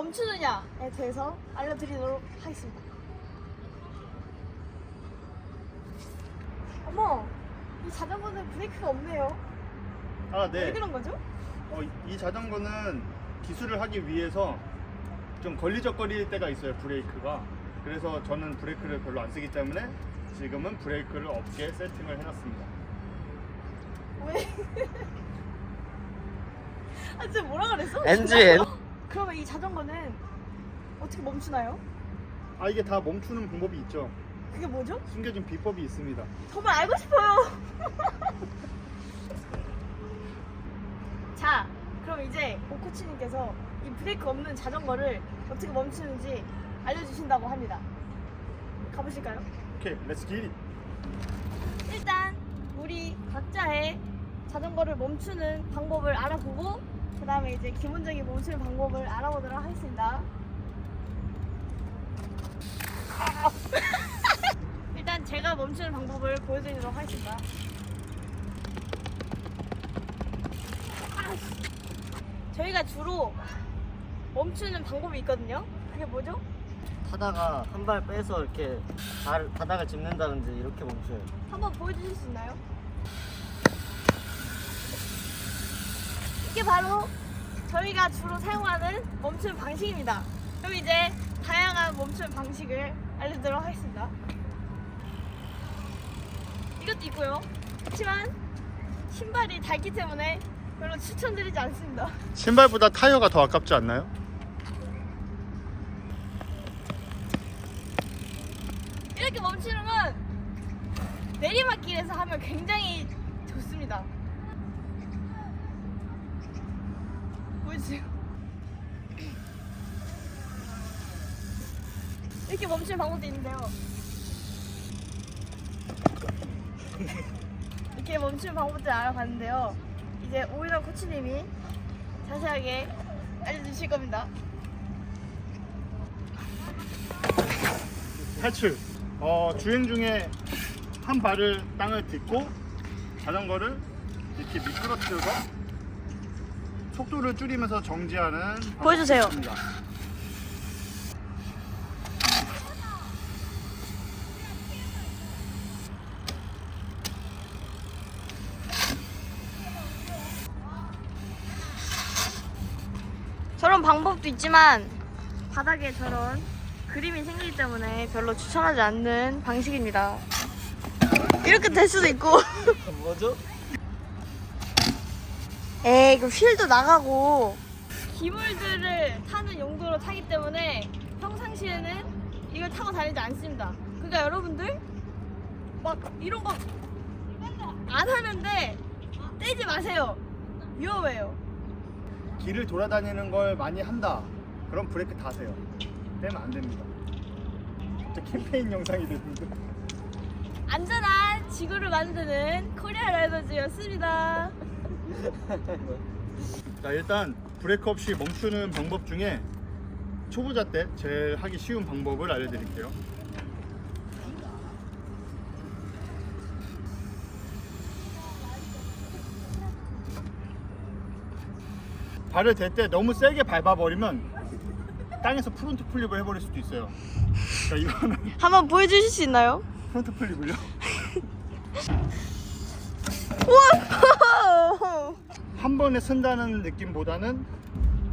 멈추느냐에 대해서 알려드리도록 하겠습니다. 어머, 이 자전거는 브레이크가 없네요. 아, 왜 네. 그런 거죠? 어, 이 자전거는 기술을 하기 위해서 좀 걸리적거릴 때가 있어요, 브레이크가. 그래서 저는 브레이크를 별로 안 쓰기 때문에 지금은 브레이크를 없게 세팅을 해놨습니다. 왜? 아, 진짜 뭐라 그랬어? NG. 그러면 이 자전거는 어떻게 멈추나요? 아, 이게 다 멈추는 방법이 있죠. 그게 뭐죠? 숨겨진 비법이 있습니다. 정말 알고 싶어요. 자, 그럼 이제 오코치님께서 이 브레이크 없는 자전거를 어떻게 멈추는지 알려주신다고 합니다. 가보실까요? 오케이, 렛츠 기릿! 일단 우리 각자의 자전거를 멈추는 방법을 알아보고 그 다음에 이제 기본적인 멈추는 방법을 알아보도록 하겠습니다. 일단 제가 멈추는 방법을 보여드리도록 하겠습니다. 저희가 주로 멈추는 방법이 있거든요. 그게 뭐죠? 타다가 한 발 빼서 이렇게 발, 바닥을 짚는다든지 이렇게 멈춰요. 한번 보여주실 수 있나요? 이게 바로 저희가 주로 사용하는 멈춤 방식입니다. 그럼 이제 다양한 멈춤 방식을 알려드리도록 하겠습니다. 이것도 있고요. 그렇지만 신발이 닳기 때문에 별로 추천드리지 않습니다. 신발보다 타이어가 더 아깝지 않나요? 이렇게 멈추는 건 내리막길에서 하면 굉장히 좋습니다. 보여주세요. 이렇게 멈추는 방법도 있는데요. 이렇게 멈추는 방법들 알아봤는데요. 이제 오이랑 코치님이 자세하게 알려주실 겁니다. 탈출. 어, 주행 중에 한 발을 땅을 딛고 자전거를 이렇게 미끄러뜨려서 속도를 줄이면서 정지하는 보여주세요. 방법입니다. 저런 방법도 있지만 바닥에 저런 그림이 생기기 때문에 별로 추천하지 않는 방식입니다. 이렇게 될 수도 있고 뭐죠? 에이 그 휠도 나가고 기물들을 타는 용도로 타기 때문에 평상시에는 이걸 타고 다니지 않습니다. 그러니까 여러분들 막 이런 거 안 하는데 떼지 마세요. 위험해요. 길을 돌아다니는 걸 많이 한다. 그럼 브레이크 다세요. 떼면 안 됩니다. 진짜 캠페인 영상이 됐는데. 안전한 지구를 만드는 코리아 라이더즈였습니다. 자 일단 브레이크 없이 멈추는 방법 중에 초보자 때 제일 하기 쉬운 방법을 알려드릴게요. 발을 댈 때 너무 세게 밟아버리면 땅에서 프론트 플립을 해버릴 수도 있어요. 그러니까 이거는 한번 보여주실 수 있나요? 프론트 플립을요. 우와! 한 번에 쓴다는 느낌보다는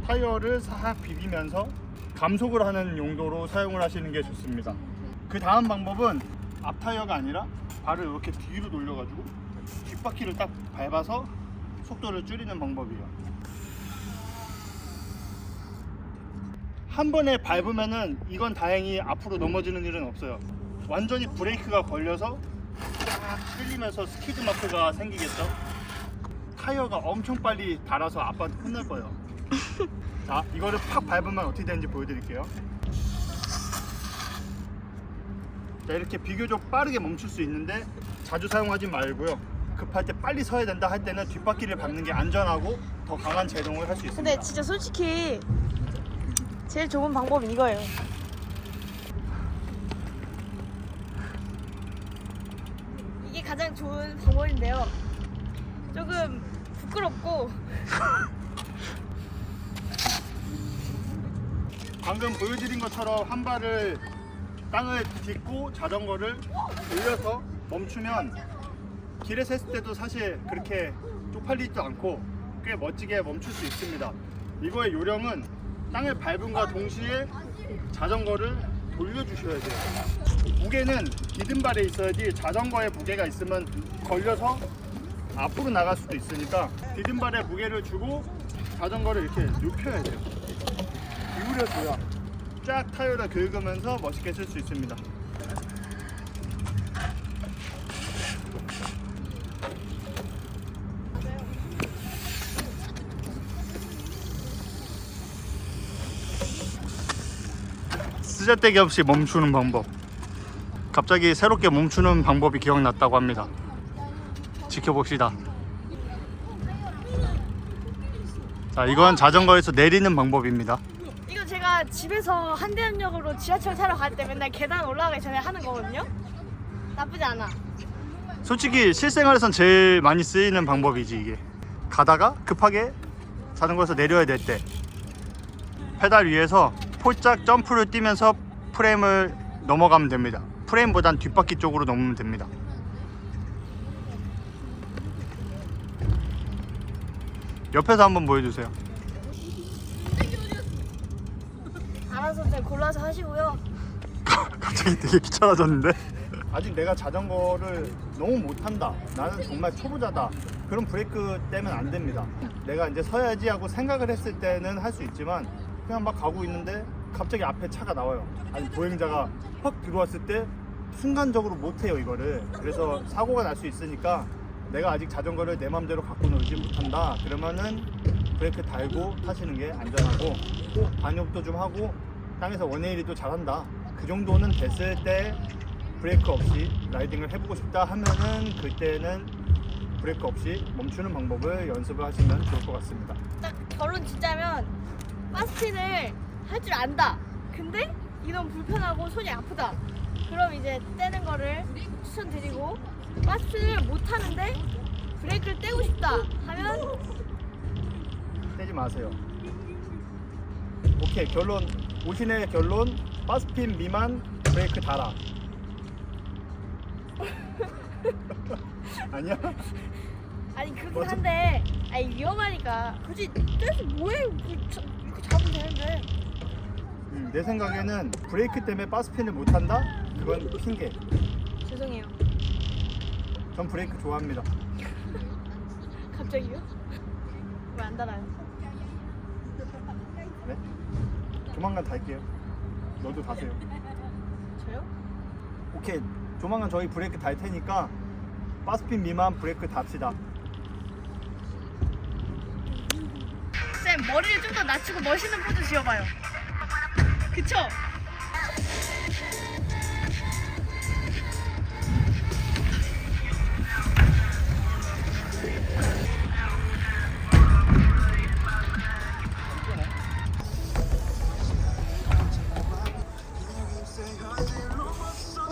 타이어를 싹 비비면서 감속을 하는 용도로 사용을 하시는 게 좋습니다. 그 다음 방법은 앞 타이어가 아니라 발을 이렇게 뒤로 돌려가지고 뒷바퀴를 딱 밟아서 속도를 줄이는 방법이에요. 한 번에 밟으면은 이건 다행히 앞으로 넘어지는 일은 없어요. 완전히 브레이크가 걸려서 딱 끌리면서 스키드 마크가 생기겠죠. 타이어가 엄청 빨리 닳아서 아빠한테 혼날 거예요. 자, 이거를 팍 밟으면 어떻게 되는지 보여드릴게요. 자, 이렇게 비교적 빠르게 멈출 수 있는데 자주 사용하지 말고요. 급할 때 빨리 서야 된다 할 때는 뒷바퀴를 밟는 게 안전하고 더 강한 제동을 할 수 있습니다. 근데 진짜 솔직히 제일 좋은 방법은 이거예요. 이게 가장 좋은 방법인데요. 조금 부끄럽고 방금 보여드린 것처럼 한 발을 땅을 딛고 자전거를 돌려서 멈추면 길에서 했을 때도 사실 그렇게 쪽팔리지도 않고 꽤 멋지게 멈출 수 있습니다. 이거의 요령은 땅을 밟음과 동시에 자전거를 돌려주셔야 돼요. 무게는 디든 발에 있어야지 자전거에 무게가 있으면 걸려서 앞으로 나갈 수도 있으니까 디든 발에 무게를 주고 자전거를 이렇게 눕혀야 돼요. 기울여줘야 쫙 타이어를 긁으면서 멋있게 쓸 수 있습니다. 쓰잘데기 없이 멈추는 방법. 갑자기 새롭게 멈추는 방법이 기억났다고 합니다. 지켜봅시다. 자, 이건 자전거에서 내리는 방법입니다. 이거 제가 집에서 한대암역으로 지하철 타러 갈 때 맨날 계단 올라가기 전에 하는 거거든요. 나쁘지 않아. 솔직히 실생활에선 제일 많이 쓰이는 방법이지 이게. 가다가 급하게 자전거에서 내려야 될 때 페달 위에서 폴짝 점프를 뛰면서 프레임을 넘어가면 됩니다. 프레임보단 뒷바퀴 쪽으로 넘으면 됩니다. 옆에서 한번 보여주세요. 알아서들 골라서 하시고요. 갑자기 되게 귀찮아졌는데? 아직 내가 자전거를 너무 못한다. 나는 정말 초보자다. 그럼 브레이크 떼면 안 됩니다. 내가 이제 서야지 하고 생각을 했을 때는 할 수 있지만 그냥 막 가고 있는데 갑자기 앞에 차가 나와요. 아니 보행자가 확 들어왔을 때 순간적으로 못해요 이거를. 그래서 사고가 날 수 있으니까 내가 아직 자전거를 내 맘대로 갖고 놀지 못한다. 그러면은 브레이크 달고 타시는 게 안전하고 또 반역도 좀 하고 땅에서 원웨이리도 잘한다. 그 정도는 됐을 때 브레이크 없이 라이딩을 해보고 싶다 하면은 그때는 브레이크 없이 멈추는 방법을 연습을 하시면 좋을 것 같습니다. 딱 결론 짓자면 파스틴을 할 줄 안다. 근데 이건 불편하고 손이 아프다. 그럼 이제 떼는 거를 추천드리고 파스틴을 못 하는데 브레이크를 떼고 싶다 하면 떼지 마세요. 오케이 결론 오신의 결론 바스핀 미만 브레이크 달아. 아니야? 아니 그렇긴 맞아. 한데 아니 위험하니까 굳이 떼서 뭐해 그 자- 이렇게 잡으면 되는데 음, 내 생각에는 브레이크 때문에 바스핀을 못 한다? 그건 핑계. 죄송해요 전 브레이크 좋아합니다. 갑자기요? 왜 안 달아요? 네? 조만간 달게요. 너도 다세요. 저요? 오케이. 조만간 저희 브레이크 달 테니까 바스핀 미만 브레이크 답시다. 쌤 머리를 좀 더 낮추고 멋있는 포즈 지어봐요 그쵸?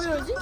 이러지?